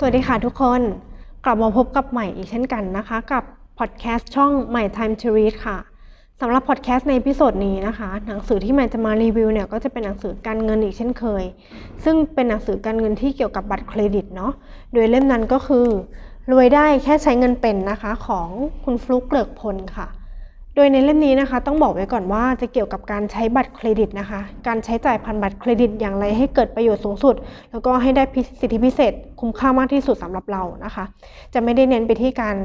สวัสดีค่ะทุกคน กลับมาพบกับใหม่อีกเช่นกันนะคะ กับพอดแคสต์ช่องใหม่ Time to Read ค่ะสำหรับพอดแคสต์ในพิโซดนี้นะคะ หนังสือที่ใหม่จะมารีวิวเนี่ยก็จะเป็นหนังสือการเงินอีกเช่นเคย ซึ่งเป็นหนังสือการเงินที่เกี่ยวกับบัตรเครดิตเนาะโดยเล่มนั้นก็คือ รวยได้แค่ใช้เงินเป็นนะคะของคุณฟลุกเกลิกพลค่ะ โดยในเล่มนี้นะคะ ต้องบอกไว้ก่อนว่าจะเกี่ยวกับการใช้บัตรเครดิตนะคะ การใช้จ่ายผ่านบัตรเครดิตอย่างไรให้เกิดประโยชน์สูงสุด แล้วก็ให้ได้สิทธิพิเศษ คุ้มค่ามากที่สุดสำหรับเรานะคะ จะไม่ได้เน้นไปที่การ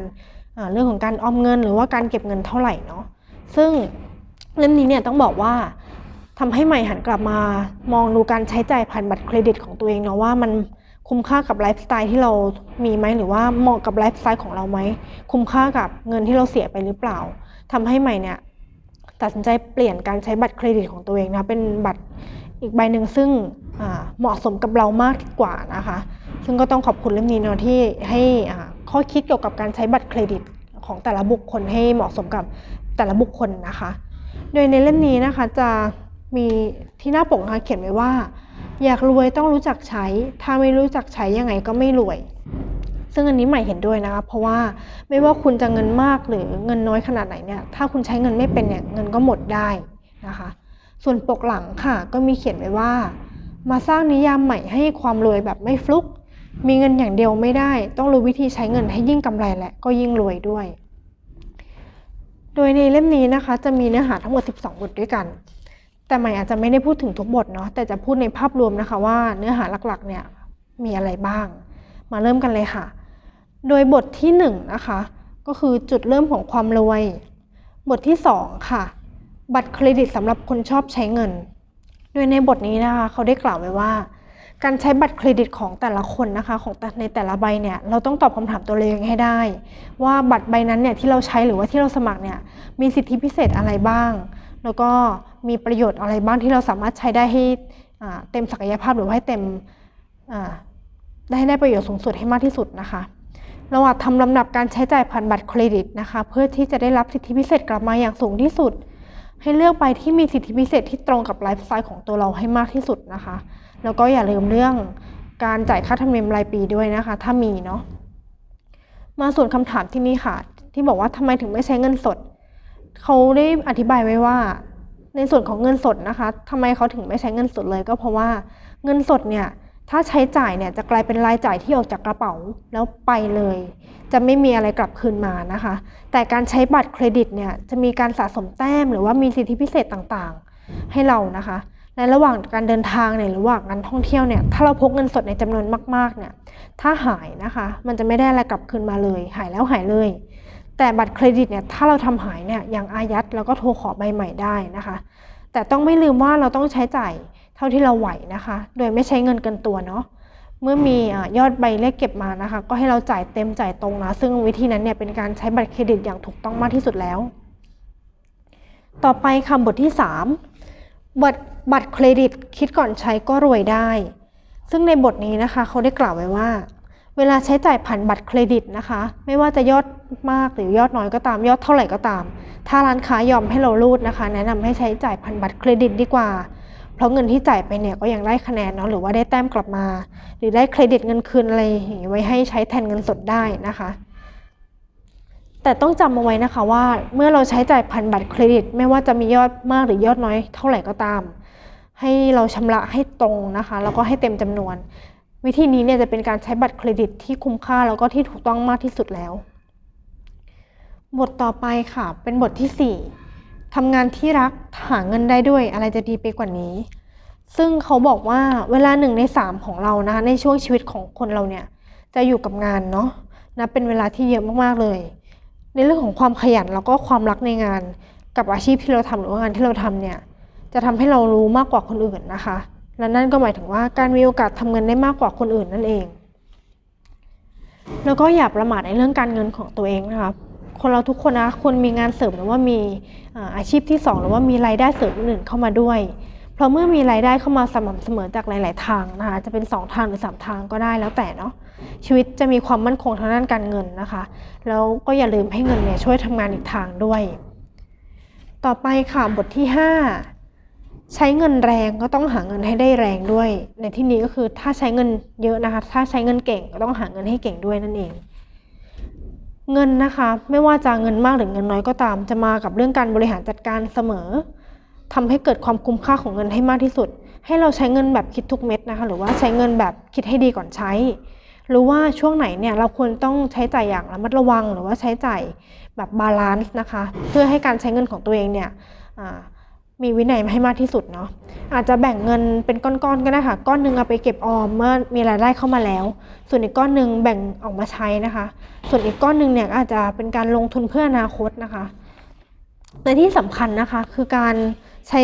เรื่องของการออมเงิน หรือว่าการเก็บเงินเท่าไหร่เนาะซึ่งเล่มนี้เนี่ยต้องบอกว่าทำให้ใหม่หันกลับมามองดูการใช้จ่ายผ่านบัตรเครดิตของตัวเองเนาะว่ามันคุ้มค่ากับไลฟ์สไตล์ที่เรามีไหมหรือว่าเหมาะกับไลฟ์สไตล์ของเราไหมคุ้มค่ากับเงินที่เราเสียไปหรือเปล่า ทำให้ใหม่เนี่ยตัดสินใจเปลี่ยนการใช้บัตรเครดิตของตัวเองนะเป็นบัตรอีกใบหนึ่งซึ่งเหมาะสมกับเรามากกว่านะคะ ซึ่งก็ต้องขอบคุณเล่มนี้เนาะที่ให้อ่าข้อคิดเกี่ยวกับการใช้บัตรเครดิตของแต่ละบุคคลให้เหมาะสมกับแต่ละบุคคลนะคะ โดยในเล่มนี้นะคะจะมีที่หน้าปกนะคะเขียนไว้ว่า อยากรวยต้องรู้จักใช้ ถ้าไม่รู้จักใช้ยังไงก็ไม่รวย ซึ่งอันนี้ใหม่เห็นด้วยนะคะเพราะว่าไม่ว่าคุณจะเงินมากหรือเงินน้อยขนาดไหนเนี่ยถ้าคุณใช้เงินไม่เป็นเนี่ยเงินก็หมดได้นะคะ ส่วนปกหลังค่ะก็มีเขียนไว้ว่า มาสร้างนิยามใหม่ให้ความรวยแบบไม่ฟลุก มีเงินอย่างเดียวไม่ได้ ต้องรู้วิธีใช้เงินให้ยิ่งกำไรและก็ยิ่งรวยด้วย โดยในเล่มนี้นะคะ จะมีเนื้อหาทั้งหมด 12 บทด้วยกันแต่ใหม่อาจจะไม่ได้พูดถึงทุกบทเนาะแต่จะพูดในภาพรวมนะคะว่าเนื้อหาหลักๆเนี่ยมีอะไรบ้าง มาเริ่มกันเลยค่ะ โดยบทที่1นงนะคะก็คือจุดเริ่มของความรวย บทที่ 2 ค่ะ บัตรเครดิตสำหรับคนชอบใช้เงิน โดยในบทนี้นะคะเขาได้กล่าวไว้ว่า การใช้บัตรเครดิตของแต่ละคนนะคะของแต่ในแต่ละใบเนี่ยเราต้องตอบคำถามตัวเองให้ได้ ว่าบัตรใบนั้นเนี่ยที่เราใช้หรือว่าที่เราสมัครเนี่ยมีสิทธิพิเศษอะไรบ้าง แล้วก็มีประโยชน์อะไรบ้างที่เราสามารถใช้ได้ให้เต็มศักยภาพหรือว่าให้เต็มได้ได้ประโยชน์สูงสุดให้มากที่สุดนะคะ เราอาจทำลำดับการใช้จ่ายผ่านบัตรเครดิตนะคะ เพื่อที่จะได้รับสิทธิพิเศษกลับมาอย่างสูงที่สุด ให้เลือกไปที่มีสิทธิพิเศษที่ตรงกับไลฟ์สไตล์ของตัวเราให้มากที่สุดนะคะ แล้วก็อย่าลืมเรื่องการจ่ายค่าธรรมเนียมรายปีด้วยนะคะ ถ้ามีเนาะมาส่วนคำถามที่นี่ค่ะ ที่บอกว่าทำไมถึงไม่ใช้เงินสด เขาได้อธิบายไว้ว่า ในส่วนของเงินสดนะคะทำไมเขาถึงไม่ใช้เงินสดเลย ก็เพราะว่าเงินสดเนี่ย ถ้าใช้จ่ายเนี่ยจะกลายเป็นรายจ่ายที่ออกจากกระเป๋าแล้วไปเลย จะไม่มีอะไรกลับคืนมานะคะ แต่การใช้บัตรเครดิตเนี่ยจะมีการสะสมแต้มหรือว่ามีสิทธิพิเศษต่างๆ ให้เรานะคะในระหว่างการเดินทางเนี่ยหรือระหว่างการท่องเที่ยวเนี่ยถ้าเราพกเงินสดในจำนวนมากๆเนี่ยถ้าหายนะคะ มันจะไม่ได้อะไรกลับคืนมาเลย หายแล้วหายเลย แต่บัตรเครดิตเนี่ยถ้าเราทำหายเนี่ยยังอายัดแล้วก็โทรขอใบใหม่ได้นะคะ แต่ต้องไม่ลืมว่าเราต้องใช้จ่าย ท่าที่เราไหวนะคะ โดยไม่ใช้เงินเกินตัวเนาะเมื่อมีอยอดใบเลขเก็บมานะคะ ก็ให้เราจ่ายเต็มจ่ายตรงนะ ซึ่งวิธีนั้นเนี่ยเป็นการใช้บัตรเครดิตอย่างถูกต้องมากที่สุดแล้ว ต่อไปคำบทที่ 3 บัตรบัตรเครดิตคิดก่อนใช้ก็รวยได้ ซึ่งในบทนี้นะคะเขาได้กล่าวไว้ว่า เวลาใช้จ่ายผ่านบัตรเครดิตนะคะ ไม่ว่าจะยอดมากหรือยอดน้อยก็ตามยอดเท่าไหร่ก็ตาม ถ้าร้านค้ายอมให้เรารูดนะคะ แนะนำให้ใช้จ่ายผ่านบัตรเครดิตดีกว่า ราะเงินที่จ่ายไปเนี่ยก็ยังได้คะแนนเนาะหรือว่าได้แต้มกลับมา หรือได้เครดิตเงินคืนอะไรอย่างนี้ไว้ให้ใช้แทนเงินสดได้นะคะ แต่ต้องจำเอาไว้นะคะว่าเมื่อเราใช้จ่ายผ่านบัตรเครดิต ไม่ว่าจะมียอดมากหรือยอดน้อยเท่าไหร่ก็ตาม ให้เราชำระให้ตรงนะคะ แล้วก็ให้เต็มจำนวน วิธีนี้เนี่ยจะเป็นการใช้บัตรเครดิตที่คุ้มค่าแล้วก็ที่ถูกต้องมากที่สุดแล้ว บทต่อไปค่ะ เป็นบทที่ 4 ทำงานที่รักหาเงินได้ด้วยอะไรจะดีไปกว่านี้ ซึ่งเขาบอกว่าเวลาหนึ่งในสามของเรานะคะในช่วงชีวิตของคนเราเนี่ยจะอยู่กับงานเนาะนะเป็นเวลาที่เยอะมากๆเลย ในเรื่องของความขยันแล้วก็ความรักในงานกับอาชีพที่เราทำหรือว่างานที่เราทำเนี่ยจะทำให้เรารู้มากกว่าคนอื่นนะคะ และนั่นก็หมายถึงว่าการมีโอกาสทำเงินได้มากกว่าคนอื่นนั่นเอง แล้วก็อย่าประมาทในเรื่องการเงินของตัวเองนะคะ คนเราทุกคนนะควรมีงานเสริมหรือว่ามีอาชีพที่สองหรือว่ามีรายได้เสริมอื่นเข้ามาด้วย เพราะเมื่อมีรายได้เข้ามาสม่ำเสมอจากหลาย ๆ ทางนะคะจะเป็น 2 ทางหรือ 3 ทางก็ได้แล้วแต่เนาะชีวิตจะมีความมั่นคงทางด้านการเงินนะคะแล้วก็อย่าลืมให้เงินเนี่ยช่วยทำงานอีกทางด้วย ต่อไปค่ะบทที่ 5ใช้เงินแรงก็ต้องหาเงินให้ได้แรงด้วย ในที่นี้ก็คือถ้าใช้เงินเยอะนะคะ ถ้าใช้เงินเก่งก็ต้องหาเงินให้เก่งด้วยนั่นเอง เงินนะคะ ไม่ว่าจะเงินมากหรือเงินน้อยก็ตาม จะมากับเรื่องการบริหารจัดการเสมอทำให้เกิดความคุ้มค่าของเงินให้มากที่สุด ให้เราใช้เงินแบบคิดทุกเม็ดนะคะ หรือว่าใช้เงินแบบคิดให้ดีก่อนใช้ หรือว่าช่วงไหนเนี่ยเราควรต้องใช้จ่ายอย่างระมัดระวัง หรือว่าใช้จ่ายแบบบาลานซ์นะคะ เพื่อให้การใช้เงินของตัวเองเนี่ยอ่า มีวินัยให้มากที่สุดเนาะอาจจะแบ่งเงินเป็นก้อนๆก็ได้ค่ะ ก้อนหนึ่งเอาไปเก็บออมเมื่อมีรายได้เข้ามาแล้ว ส่วนอีกก้อนหนึ่งแบ่งออกมาใช้นะคะ ส่วนอีกก้อนหนึ่งเนี่ยอาจจะเป็นการลงทุนเพื่ออนาคตนะคะและที่สำคัญนะคะคือการใช้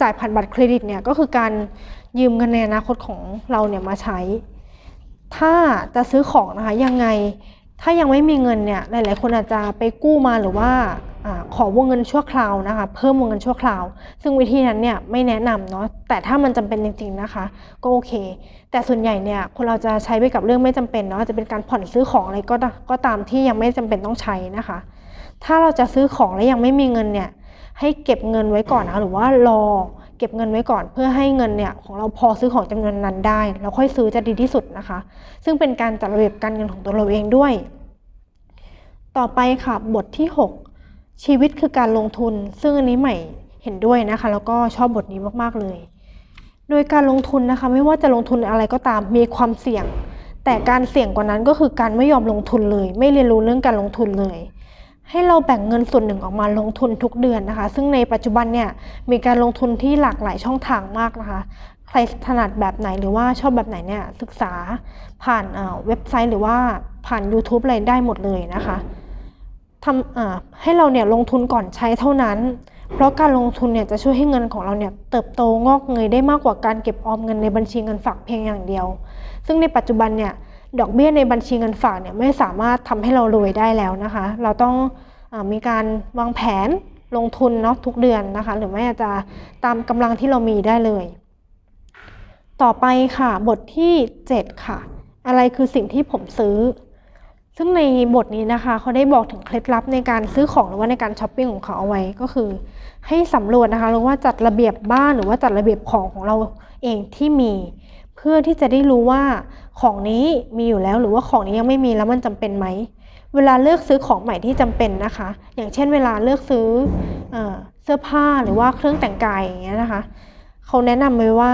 จ่ายผ่านบัตรเครดิตเนี่ยก็คือการยืมเงินในอนาคตของเราเนี่ยมาใช้ ถ้าจะซื้อของนะคะยังไง ถ้ายังไม่มีเงินเนี่ยหลาย ๆ คนอาจจะไปกู้มาหรือว่าอขอวงเงินชั่วคราวนะคะ เพิ่มวงเงินชั่วคราว ซึ่งวิธีนั้นเนี่ยไม่แนะนำเนาะแต่ถ้ามันจำเป็นจริง ๆ นะคะ ก็โอเค แต่ส่วนใหญ่เนี่ยคนเราจะใช้ไปกับเรื่องไม่จำเป็นเนาะจะเป็นการผ่อนซื้อของอะไรก็ตก็ตามที่ยังไม่จำเป็นต้องใช้นะคะ ถ้าเราจะซื้อของแล้วยังไม่มีเงินเนี่ยให้เก็บเงินไว้ก่อนนะหรือว่ารอ เก็บเงินไว้ก่อน เพื่อให้เงินเนี่ยของเราพอซื้อของจำนวนนั้นได้แล้วค่อยซื้อจะดีที่สุดนะคะ ซึ่งเป็นการจัดระเบียบการเงินของตัวเราเองด้วย ต่อไปค่ะบทที่ 6 ชีวิตคือการลงทุน ซึ่งอันนี้ใหม่เห็นด้วยนะคะ แล้วก็ชอบบทนี้มากๆเลย โดยการลงทุนนะคะ ไม่ว่าจะลงทุนอะไรก็ตามมีความเสี่ยง แต่การเสี่ยงกว่านั้นก็คือการไม่ยอมลงทุนเลย ไม่เรียนรู้เรื่องการลงทุนเลย ให้เราแบ่งเงินส่วนหนึ่งออกมาลงทุนทุกเดือนนะคะ ซึ่งในปัจจุบันเนี่ยมีการลงทุนที่หลากหลายช่องทางมากนะคะ ใครถนัดแบบไหนหรือว่าชอบแบบไหนเนี่ยศึกษาผ่านเว็บไซต์หรือว่าผ่าน YouTube อะไรได้หมดเลยนะคะทำให้เราเนี่ยลงทุนก่อนใช้เท่านั้น เพราะการลงทุนเนี่ยจะช่วยให้เงินของเราเนี่ยเติบโตงอกเงยได้มากกว่าการเก็บออมเงินในบัญชีเงินฝากเพียงอย่างเดียว ซึ่งในปัจจุบันเนี่ย ดอกเบี้ยในบัญชีเงินฝากเนี่ยไม่สามารถทำให้เรารวยได้แล้วนะคะ เราต้องอมีการวางแผนลงทุนเนาะทุกเดือนนะคะ หรือไม่อาจจะตามกำลังที่เรามีได้เลย ต่อไปค่ะบทที่ 7 ค่ะ อะไรคือสิ่งที่ผมซื้อ ซึ่งในบทนี้นะคะ เขาได้บอกถึงเคล็ดลับในการซื้อของหรือว่าในการช้อปปิ้งของเขาเอาไว้ก็คือ ให้สำรวจนะคะหรือว่าจัดระเบียบบ้านหรือว่าจัดระเบียบของของเราเองที่มี เพื่อที่จะได้รู้ว่าของนี้มีอยู่แล้วหรือว่าของนี้ยังไม่มีแล้วมันจำเป็นไหม เวลาเลือกซื้อของใหม่ที่จำเป็นนะคะ อย่างเช่น เวลาเลือกซื้อเอเสื้อผ้าหรือว่าเครื่องแต่งกายอย่างเงี้ยนะคะเขาแนะนำไว้ว่า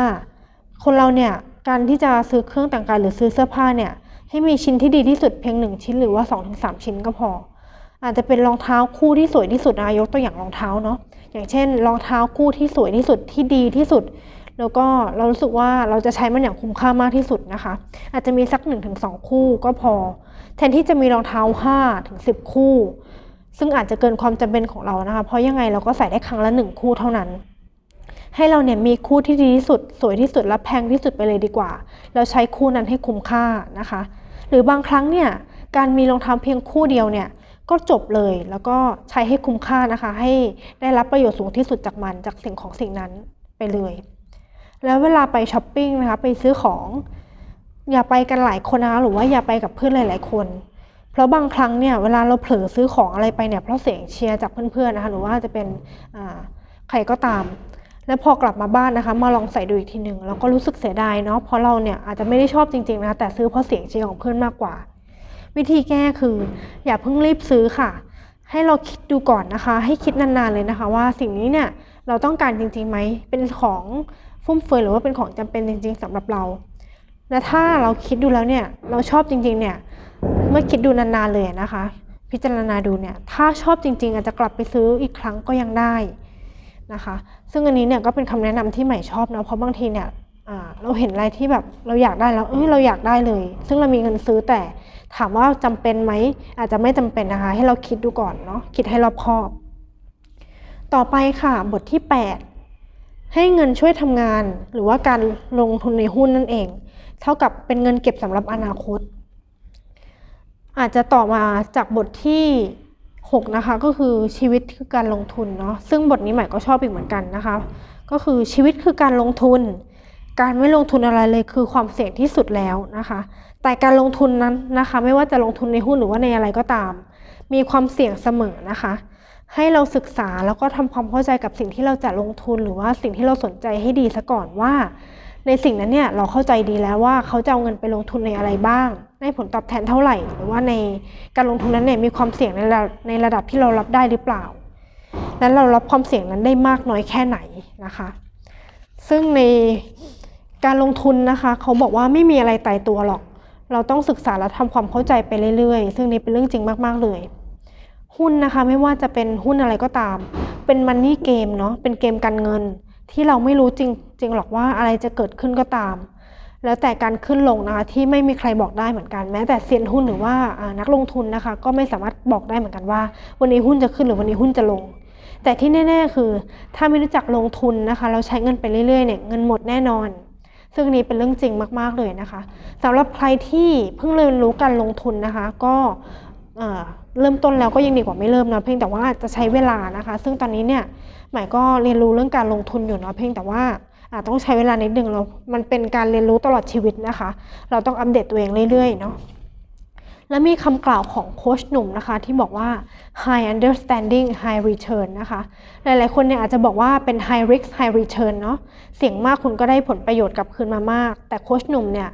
คนเราเนี่ยการที่จะซื้อเครื่องแต่งกายหรือซื้อเสื้อผ้าเนี่ยให้มีชิ้นที่ดีที่สุดเพียงหนึ่งชิ้นหรือว่า2-3ชิ้นก็พอ อาจจะเป็นรองเท้าคู่ที่สวยที่สุดนะยกตัวอย่างรองเท้าเนาะอย่างเช่นรองเท้าคู่ที่สวยที่สุดที่ดีที่สุด แล้วก็เรารู้สึกว่าเราจะใช้มันอย่างคุ้มค่ามากที่สุดนะคะ อาจจะมีสัก 1-2 คู่ก็พอ แทนที่จะมีรองเท้า 5-10 คู่ ซึ่งอาจจะเกินความจำเป็นของเรานะคะ เพราะยังไงเราก็ใส่ได้ครั้งละหนึ่งคู่เท่านั้น ให้เราเนี่ยมีคู่ที่ดีที่สุด สวยที่สุดและแพงที่สุดไปเลยดีกว่า เราใช้คู่นั้นให้คุ้มค่านะคะ หรือบางครั้งเนี่ยการมีรองเท้าเพียงคู่เดียวเนี่ยก็จบเลยแล้วก็ใช้ให้คุ้มค่านะคะ ให้ได้รับประโยชน์สูงที่สุดจากมันจากสิ่งของสิ่งนั้นไปเลย แล้วเวลาไปช้อปปิ้งนะคะไปซื้อของ อย่าไปกันหลายคนนะคะหรือว่าอย่าไปกับเพื่อนหลาย ๆ คน เพราะบางครั้งเนี่ยเวลาเราเผลอซื้อของอะไรไปเนี่ยเพราะเสียงเชียร์จากเพื่อนๆนะคะหรือว่าจะเป็นใครก็ตาม แล้วพอกลับมาบ้านนะคะ มาลองใส่ดูอีกทีหนึ่งเราก็รู้สึกเสียดายเนาะเพราะเราเนี่ยอาจจะไม่ได้ชอบจริงๆนะคะแต่ซื้อเพราะเสียงเชียร์ของเพื่อนมากกว่า วิธีแก้คือ อย่าเพิ่งรีบซื้อค่ะให้เราคิดดูก่อนนะคะ ให้คิดนานๆเลยนะคะ ว่าสิ่งนี้เนี่ยเราต้องการจริงๆไหมเป็นของ ฟุ่มเฟือยหรือว่าเป็นของจำเป็นจริง ๆสำหรับเรา และถ้าเราคิดดูแล้วเนี่ยเราชอบจริง ๆ เนี่ยเมื่อคิดดูนานๆเลยนะคะ พิจารณาดูเนี่ยถ้าชอบจริง ๆ อาจจะกลับไปซื้ออีกครั้งก็ยังได้นะคะ ซึ่งอันนี้เนี่ยก็เป็นคำแนะนำที่ใหม่ชอบนะเพราะบางทีเนี่ยเราเห็นอะไรที่แบบเราอยากได้แล้วเอ้ยเราอยากได้เลย ซึ่งเรามีเงินซื้อแต่ถามว่าจำเป็นไหมอาจจะไม่จำเป็นนะคะ ให้เราคิดดูก่อนเนาะคิดให้รอบคอบ ต่อไปค่ะบทที่ 8 ให้เงินช่วยทำงาน หรือว่าการลงทุนในหุ้นนั่นเอง เท่ากับเป็นเงินเก็บสำหรับอนาคต อาจจะต่อมาจากบทที่ 6 นะคะ ก็คือชีวิตคือการลงทุนเนาะซึ่งบทนี้ใหม่ก็ชอบอีกเหมือนกันนะคะ ก็คือชีวิตคือการลงทุน การไม่ลงทุนอะไรเลยคือความเสี่ยงที่สุดแล้วนะคะ แต่การลงทุนนั้นนะคะ ไม่ว่าจะลงทุนในหุ้นหรือว่าในอะไรก็ตาม มีความเสี่ยงเสมอนะคะ ให้เราศึกษาแล้วก็ทำความเข้าใจกับสิ่งที่เราจะลงทุนหรือว่าสิ่งที่เราสนใจให้ดีซะก่อนว่า ในสิ่งนั้นเนี่ยเราเข้าใจดีแล้วว่าเขาจะเอาเงินไปลงทุนในอะไรบ้าง ได้ผลตอบแทนเท่าไหร่ หรือว่าในการลงทุนนั้นเนี่ยมีความเสี่ยงในระดับในระดับที่เรารับได้หรือเปล่า นั้นเรารับความเสี่ยงนั้นได้มากน้อยแค่ไหนนะคะ ซึ่งในการลงทุนนะคะ เขาบอกว่าไม่มีอะไรตายตัวหรอก เราต้องศึกษาและทำความเข้าใจไปเรื่อยๆ ซึ่งนี่เป็นเรื่องจริงมากๆเลย หุ้นนะคะไม่ว่าจะเป็นหุ้นอะไรก็ตาม เป็นมันนี่เกมเนาะเป็นเกมการเงิน ที่เราไม่รู้จริงจริงหรอกว่าอะไรจะเกิดขึ้นก็ตาม แล้วแต่การขึ้นลงนะคะที่ไม่มีใครบอกได้เหมือนกัน แม้แต่เซียนหุ้นหรือว่านักลงทุนนะคะ ก็ไม่สามารถบอกได้เหมือนกันว่า วันนี้หุ้นจะขึ้นหรือวันนี้หุ้นจะลง แต่ที่แน่ ๆ คือ ถ้าไม่รู้จักลงทุนนะคะ เราใช้เงินไปเรื่อยๆเนี่ยเงินหมดแน่นอนซึ่งนี้เป็นเรื่องจริงมาก ๆ เลยนะคะสำหรับใครที่เพิ่งเรียนรู้การลงทุนนะคะ ก็ เริ่มต้นแล้วก็ยังดีกว่าไม่เริ่มนะเพียงแต่ว่าจะใช้เวลานะคะ ซึ่งตอนนี้เนี่ยหมายก็เรียนรู้เรื่องการลงทุนอยู่เนาะเพียงแต่ว่าอาจต้องใช้เวลานิดนึงเรา มันเป็นการเรียนรู้ตลอดชีวิตนะคะ เราต้องอัปเดตตัวเองเรื่อยๆเนาะและมีคำกล่าวของโค้ชหนุ่มนะคะ ที่บอกว่า high understanding high return นะคะ หลายๆ คนเนี่ยอาจจะบอกว่าเป็น high risk high return เนาะเสี่ยงมากคุณก็ได้ผลประโยชน์กลับคืนมามาก แต่โค้ชหนุ่มเนี่ย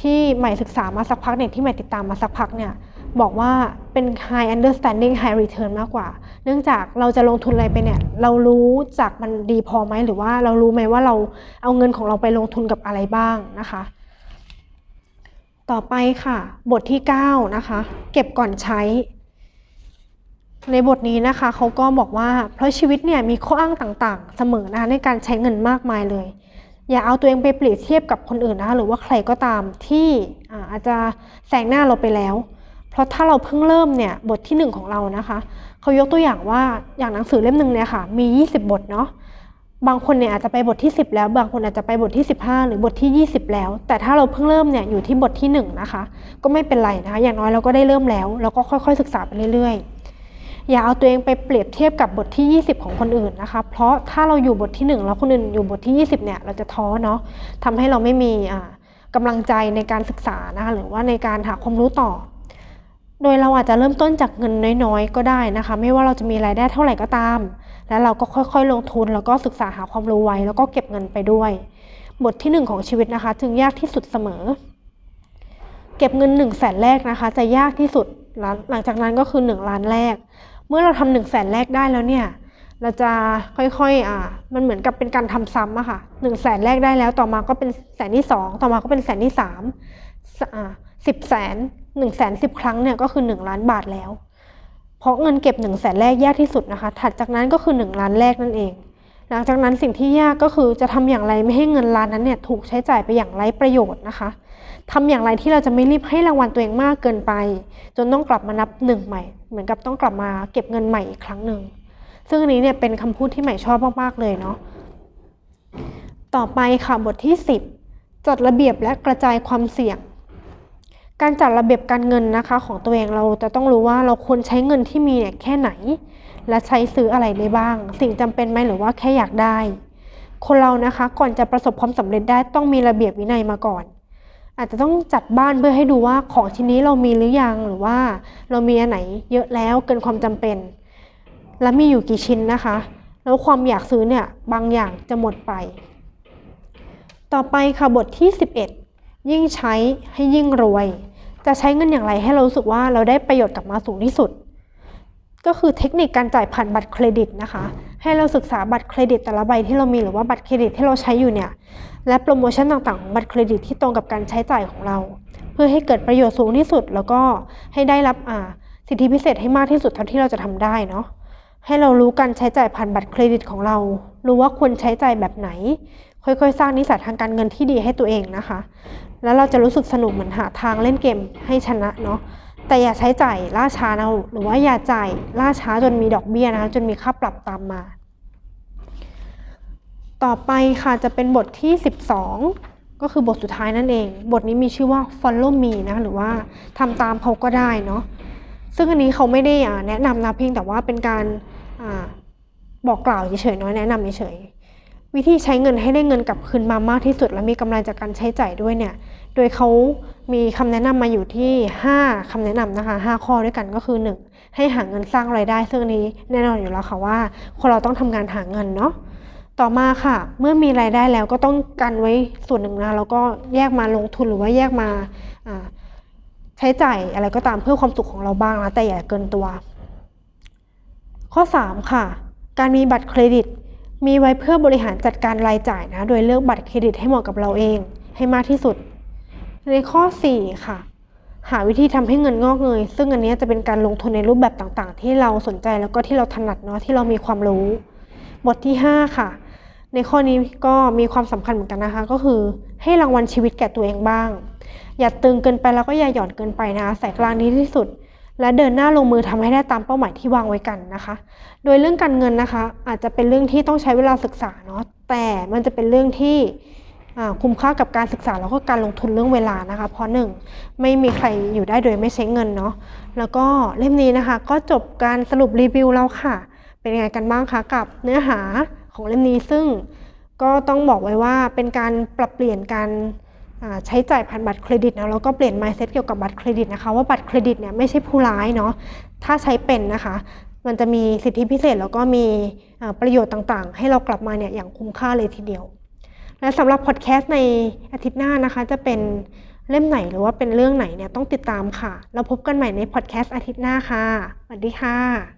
ที่ใหม่ศึกษามาสักพักเนี่ยที่ใหม่ติดตามมาสักพักเนี่ย บอกว่าเป็น high understanding high return มากกว่า เนื่องจากเราจะลงทุนอะไรไปเนี่ย เรารู้จักมันดีพอไหมหรือว่าเรารู้ไหมว่าเราเอาเงินของเราไปลงทุนกับอะไรบ้างนะคะ ต่อไปค่ะ บทที่ 9 นะคะ เก็บก่อนใช้ ในบทนี้นะคะเขาก็บอกว่าเพราะชีวิตเนี่ยมีข้ออ้างต่างๆ เสมอนะคะในการใช้เงินมากมายเลยอย่าเอาตัวเองไปเปรียบเทียบกับคนอื่นนะคะหรือว่าใครก็ตามที่อาจจะแซงหน้าเราไปแล้ว เพราะถ้าเราเพิ่งเริ่มเนี่ยบทที่ 1 ของเรานะคะเขายกตัวอย่างว่าอย่างหนังสือเล่มหนึ่งเนี่ยค่ะมี 20 บทเนาะบางคนเนี่ยอาจจะไปบทที่ 10 แล้ว บางคนอาจจะไปบทที่ 15 หรือบทที่ 20 แล้ว แต่ถ้าเราเพิ่งเริ่มเนี่ยอยู่ที่บทที่ 1 นะคะ ก็ไม่เป็นไรนะคะอย่างน้อยเราก็ได้เริ่มแล้วเราก็ค่อยๆ ศึกษาไปเรื่อยๆ อย่าเอาตัวเองไปเปรียบเทียบกับบทที่ 20 ของคนอื่นนะคะ เพราะถ้าเราอยู่บทที่ 1 แล้วคนอื่นอยู่บทที่ 20 เนี่ยเราจะท้อเนาะทำให้เราไม่มีกำลังใจในการศึกษานะคะหรือว่าในการหาความรู้ต่อ โดยเราอาจจะเริ่มต้นจากเงินน้อยๆ ก็ได้นะคะ ไม่ว่าเราจะมีรายได้เท่าไหร่ก็ตาม แล้วเราก็ค่อยๆ ลงทุนแล้วก็ศึกษาหาความรู้ไว้ แล้วก็เก็บเงินไปด้วย บทที่ 1 ของชีวิตนะคะ จึงยากที่สุดเสมอ เก็บเงิน1นึ่งแสนแรกนะคะ จะยากที่สุดหลังจากนั้นก็คือ 1 ล้านแรก เมื่อเราทำหนึ่งแสนแรกได้แล้วเนี่ยเราจะค่อยๆ อ่า มันเหมือนกับเป็นการทำซ้ำอะค่ะหนึ่งแสนแรกได้แล้ว ต่อมาก็เป็นแสนที่2ต่อมาก็เป็นแสนที่3อ่าสิบแสน หนึ่งแสนสิบครั้งเนี่ยก็คือหนึ่งล้านบาทแล้ว เพราะเงินเก็บหนึ่งแสนแรกยากที่สุดนะคะ ถัดจากนั้นก็คือหนึ่งล้านแรกนั่นเอง หลังจากนั้นสิ่งที่ยากก็คือจะทำอย่างไรไม่ให้เงินล้านนั้นเนี่ยถูกใช้จ่ายไปอย่างไร้ประโยชน์นะคะทำอย่างไรที่เราจะไม่รีบให้รางวัลตัวเองมากเกินไป จนต้องกลับมานับหนึ่งใหม่ เหมือนกับต้องกลับมาเก็บเงินใหม่อีกครั้งหนึ่ง ซึ่งอันนี้เนี่ยเป็นคำพูดที่ใหม่ชอบมากๆเลยเนาะ ต่อไปค่ะบทที่ 10 จัดระเบียบและกระจายความเสี่ยง การจัดระเบียบการเงินนะคะของตัวเองเราจะต้องรู้ว่าเราควรใช้เงินที่มีเนี่ยแค่ไหน และใช้ซื้ออะไรได้บ้าง สิ่งจำเป็นไหมหรือว่าแค่อยากได้ คนเรานะคะก่อนจะประสบความสำเร็จได้ต้องมีระเบียบวินัยมาก่อน อาจจะต้องจัดบ้านเพื่อให้ดูว่าของชิ้นนี้เรามีหรือยังหรือว่าเรามีอันไหนเยอะแล้วเกินความจำเป็น และมีอยู่กี่ชิ้นนะคะ แล้วความอยากซื้อเนี่ยบางอย่างจะหมดไป ต่อไปค่ะบทที่ 11 ยิ่งใช้ให้ยิ่งรวย จะใช้เงินอย่างไรให้เรารู้สึกว่าเราได้ประโยชน์กลับมาสูงที่สุด ก็คือเทคนิคการจ่ายผ่านบัตรเครดิตนะคะ ให้เราศึกษาบัตรเครดิตแต่ละใบที่เรามีหรือว่าบัตรเครดิตที่เราใช้อยู่เนี่ย และโปรโมชั่นต่างๆของบัตรเครดิตที่ตรงกับการใช้จ่ายของเรา เพื่อให้เกิดประโยชน์สูงที่สุด แล้วก็ให้ได้รับอ่าสิทธิพิเศษให้มากที่สุดเท่าที่เราจะทำได้เนาะให้เรารู้การใช้จ่ายผ่านบัตรเครดิตของเรา รู้ว่าควรใช้จ่ายแบบไหน ค่อยๆ สร้างนิสัยทางการเงินที่ดีให้ตัวเองนะคะ แล้วเราจะรู้สึกสนุกเหมือนหาทางเล่นเกมให้ชนะเนาะแต่อย่าใช้จ่ายล่าช้านะหรือว่าอย่าจ่ายล่าช้าจนมีดอกเบี้ยนะคะจนมีค่าปรับตามมา ต่อไปค่ะจะเป็นบทที่ 12 ก็คือบทสุดท้ายนั่นเอง บทนี้มีชื่อว่า follow me นะหรือว่าทำตามเขาก็ได้เนาะซึ่งอันนี้เขาไม่ได้แนะนำนะเพียงแต่ว่าเป็นการอบอกกล่าวเฉยๆน้อยแนะนำเฉย วิธีใช้เงินให้ได้เงินกลับคืนมามากที่สุด และมีกำไรจากการใช้จ่ายด้วยเนี่ย โดยเขามีคำแนะนำมาอยู่ที่ 5คำแนะนำนะคะ 5 ข้อด้วยกันก็คือ 1 ให้หาเงินสร้างไรายได้ ซึ่งนี้แน่นอนอยู่แล้วค่ะว่าคนเราต้องทำงานหาเงินเนาะต่อมาค่ะ เมื่อมีรายได้แล้วก็ต้องกันไว้ส่วนหนึ่งนะแล้วก็แยกมาลงทุนหรือว่าแยกมาอ่าใช้จ่ายอะไรก็ตามเพื่อความสุขของเราบ้างนะแต่อย่าเกินตัว ข้อ 3 ค่ะ การมีบัตรเครดิต มีไว้เพื่อบริหารจัดการรายจ่ายนะ โดยเลือกบัตรเครดิตให้เหมาะกับเราเองให้มากที่สุด ในข้อ 4 ค่ะ หาวิธีทำให้เงินงอกเงย ซึ่งอันนี้จะเป็นการลงทุนในรูปแบบต่างๆ ที่เราสนใจแล้วก็ที่เราถนัดเนาะที่เรามีความรู้ บทที่ 5 ค่ะ ในข้อนี้ก็มีความสำคัญเหมือนกันนะคะ ก็คือให้รางวัลชีวิตแก่ตัวเองบ้าง อย่าตึงเกินไปแล้วก็อย่าหย่อนเกินไปนะคะใส่กลางนี้ที่สุด และเดินหน้าลงมือทำให้ได้ตามเป้าหมายที่วางไว้กันนะคะ โดยเรื่องการเงินนะคะ อาจจะเป็นเรื่องที่ต้องใช้เวลาศึกษาเนาะแต่มันจะเป็นเรื่องที่คุ้มค่ากับการศึกษาแล้วก็การลงทุนเรื่องเวลานะคะ เพราะหนึ่งไม่มีใครอยู่ได้โดยไม่ใช้เงินเนาะแล้วก็เล่มนี้นะคะ ก็จบการสรุปรีวิวแล้วค่ะ เป็นยังไงกันบ้างคะกับเนื้อหาของเล่มนี้ซึ่งก็ต้องบอกไว้ว่าเป็นการปรับเปลี่ยนการ ใช้จ่ายผ่านบัตรเครดิตนะแล้วก็เปลี่ยน mindset เกี่ยวกับบัตรเครดิตนะคะ ว่าบัตรเครดิตเนี่ยไม่ใช่ผู้ร้ายเนาะถ้าใช้เป็นนะคะ มันจะมีสิทธิพิเศษแล้วก็มีประโยชน์ต่างๆ ให้เรากลับมาเนี่ยอย่างคุ้มค่าเลยทีเดียว และสำหรับพอดแคสต์ในอาทิตย์หน้านะคะ จะเป็นเล่มไหนหรือว่าเป็นเรื่องไหนเนี่ยต้องติดตามค่ะ แล้วพบกันใหม่ในพอดแคสต์อาทิตย์หน้าค่ะสวัสดีค่ะ